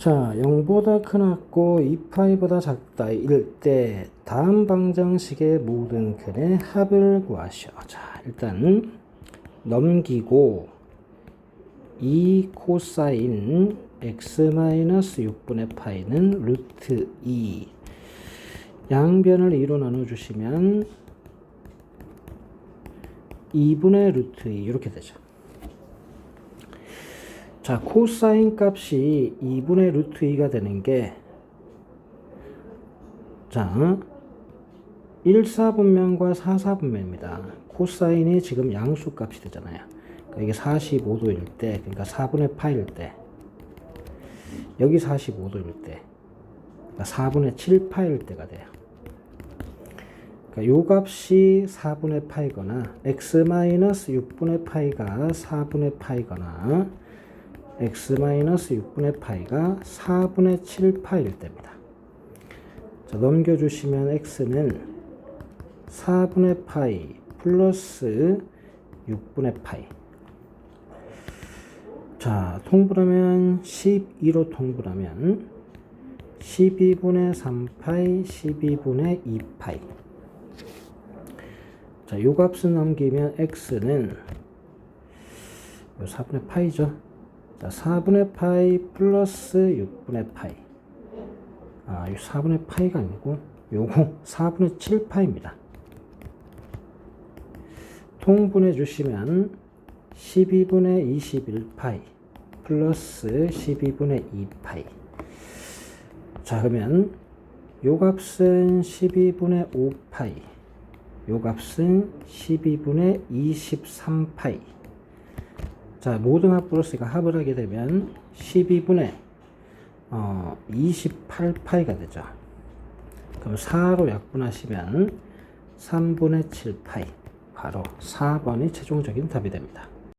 자, 0보다 크나고 2파이보다 작다 일 때 다음 방정식의 모든 근의 합을 구하시오. 자, 일단 넘기고 2 코사인 x-6분의 파이는 루트 2 양변을 2로 나눠주시면 2분의 루트 2 이렇게 되죠. 자, 코사인 값이 2분의 루트 2가 되는 게 자, 1, 4분면과 4, 4분면입니다. 코사인이 지금 양수 값이 되잖아요. 그러니까 이게 45도일 때, 그러니까 4분의 파일 때, 여기 45도일 때, 그러니까 4분의 7 파일 때가 돼요. 그러니까 요 값이 4분의 파이거나 x-6분의 파이가 4분의 파이거나 x-6분의 파이가 4분의 7 파일 때입니다. 자, 넘겨주시면 x는 4분의 파이 플러스 6분의 파이 자, 통분하면 12로 통분하면 12분의 3파이 12분의 2파이 자, 요 값을 넘기면 x는 요 4분의 파이죠. 자, 4분의 파이 플러스 6분의 파이. 아, 이 4분의 파이가 아니고 요거 4분의 7 파입니다. 통분해 주시면 12분의 21 파이 플러스 12분의 2 파이. 자, 그러면 요 값은 12분의 5 파이. 요 값은 12분의 23 파이. 자, 모든 합 플러스가 합을 하게 되면 12분의 어, 28파이가 되죠. 그럼 4로 약분하시면 3분의 7파이. 바로 4번이 최종적인 답이 됩니다.